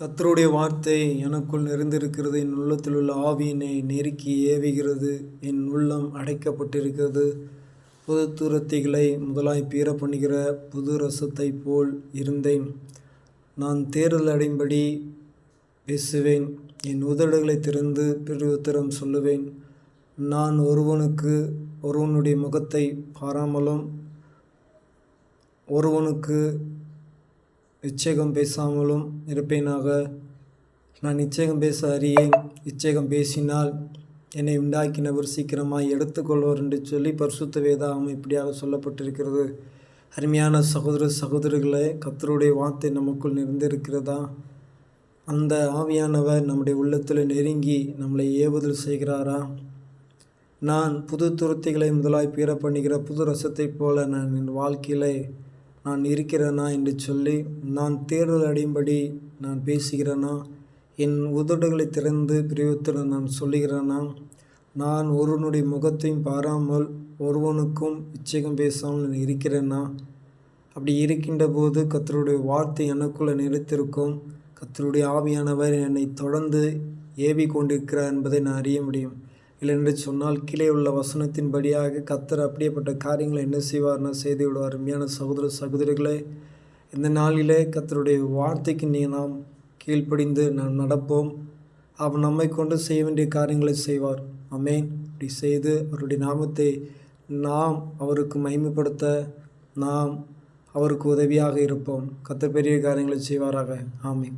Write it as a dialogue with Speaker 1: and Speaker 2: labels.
Speaker 1: கத்தருடைய வார்த்தை எனக்குள் நிறைந்திருக்கிறது. என் உள்ளத்தில் உள்ள ஆவியினை நெருக்கி ஏவுகிறது. என் உள்ளம் அடைக்கப்பட்டிருக்கிறது. புது துரத்திகளை முதலாய் பீற பண்ணுகிற புது ரசத்தைப் போல் இருந்தேன். நான் தேர்தல் அடையும்படி பேசுவேன். என் உதடுகளை திறந்து பிரயுத்தரம் சொல்லுவேன். நான் ஒருவனுக்கு ஒருவனுடைய முகத்தை பாராமலும் ஒருவனுக்கு இச்சகம் பேசாமலும் இருப்பேனாக. நான் இச்சகம் பேச அறியேன். இச்சேகம் பேசினால் என்னை உண்டாக்கினவர் சீக்கிரமாய் எடுத்துக்கொள்வார் என்று சொல்லி பரிசுத்த வேதாகம் இப்படியாக சொல்லப்பட்டிருக்கிறது. அருமையான சகோதர சகோதரர்களே கத்தருடைய வார்த்தை நமக்குள் நிறைந்திருக்கிறதா? அந்த ஆவியானவர் நம்முடைய உள்ளத்தில் நெருங்கி நம்மளை ஏவுதல் செய்கிறாரா? நான் புது துருத்திகளை முதலாய் பீற பண்ணுகிற புது ரசத்தைப் போல நான் என் வாழ்க்கையிலே நான் இருக்கிறேனா என்று சொல்லி நான் தேர்தல் அடையும்படி நான் பேசுகிறேனா? என் உதடுகளை திறந்து பிரிவத்துடன் நான் சொல்லுகிறேனா? நான் ஒருவனுடைய முகத்தையும் பாராமல் ஒருவனுக்கும் உச்சேகம் பேசாமல் நான் இருக்கிறேனா? அப்படி இருக்கின்ற போது கத்தருடைய வார்த்தை எனக்குள்ளே நிலைத்திருக்கும் கத்தருடைய ஆவியானவர் என்னை தொடர்ந்து ஏவி கொண்டிருக்கிறார் என்பதை நான் அறிய முடியும். இல்லை என்று சொன்னால் கீழே உள்ள வசனத்தின்படியாக கத்தர் அப்படியேப்பட்ட காரியங்களை என்ன செய்வார்னா செய்து விடுவார். அருமையான சகோதர சகோதரிகளே இந்த நாளிலே கத்தருடைய வார்த்தைக்கு நீ நாம் கீழ்ப்படிந்து நாம் நடப்போம். அவர் நம்மை கொண்டு செய்ய வேண்டிய காரியங்களை செய்வார். அமேன் இப்படி செய்து அவருடைய நாமத்தை நாம் அவருக்கு மகிமைப்படுத்த நாம் அவருக்கு உதவியாக இருப்போம். கத்த பெரிய காரியங்களை செய்வாராக. ஆமீன்.